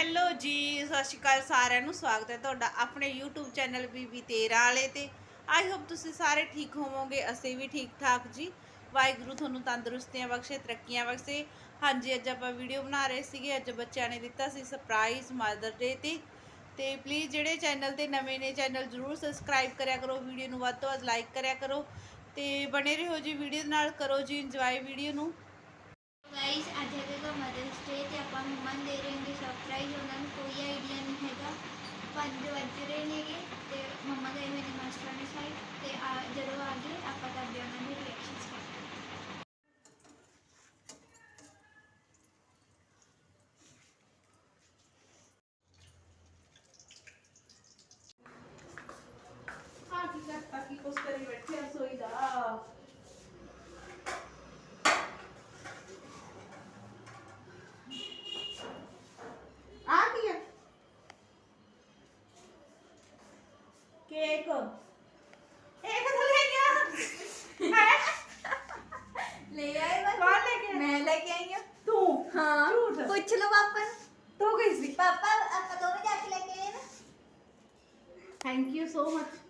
Hello ਜੀ, ਸਤਿ ਸ਼੍ਰੀ ਅਕਾਲ ਸਾਰਿਆਂ ਨੂੰ, ਸਵਾਗਤ ਹੈ ਤੁਹਾਡਾ ਆਪਣੇ YouTube ਚੈਨਲ ਬੀਬੀ 13 ਵਾਲੇ ਤੇ। ਆਈ ਹੋਪ ਤੁਸੀਂ ਸਾਰੇ ਠੀਕ ਹੋਵੋਗੇ, ਅਸੀਂ ਵੀ ਠੀਕ ਠਾਕ ਜੀ। ਵਾਹਿਗੁਰੂ ਤੁਹਾਨੂੰ ਤੰਦਰੁਸਤੀਆਂ ਬਖਸ਼ੇ, ਤਰੱਕੀਆਂ ਬਖਸ਼ੇ। ਹਾਂਜੀ, ਅੱਜ ਆਪਾਂ ਵੀਡੀਓ ਬਣਾ ਰਹੇ ਸੀਗੇ, ਅੱਜ ਬੱਚਿਆਂ ਨੇ ਦਿੱਤਾ ਸੀ ਸਰਪ੍ਰਾਈਜ਼ ਮਦਰ ਡੇ ਤੇ। ਤੇ ਪਲੀਜ਼ ਜਿਹੜੇ ਚੈਨਲ ਤੇ ਨਵੇਂ ਨੇ ਚੈਨਲ ਜਰੂਰ ਸਬਸਕ੍ਰਾਈਬ ਕਰਿਆ ਕਰੋ ਵੀਡੀਓ ਨੂੰ ਵੱਧ ਤੋਂ ਵੱਧ ਲਾਈਕ ਕਰਿਆ ਕਰੋ। ਤੇ ਬਣੇ ਰਹੋ ਜੀ ਵੀਡੀਓ ਨਾਲ, ਕਰੋ ਜੀ ਇੰਜੋਏ ਵੀਡੀਓ ਨੂੰ। ਗਾਈਸ ਅੱਜ ਹੈਗਾ ਮਦਰਸ ਡੇ ਤੇ ਆਪਾਂ ਮੰਮਾ ਨੂੰ ਦੇ ਰਹੇ ਹਾਂ ਸਰਪ੍ਰਾਈਜ਼ ಅಕ್ಕಕ್ಕೋಸ್ಕರ ಬೆಟ್ಟೆ ಹಸು ಇದಾ थैंक यू सो मच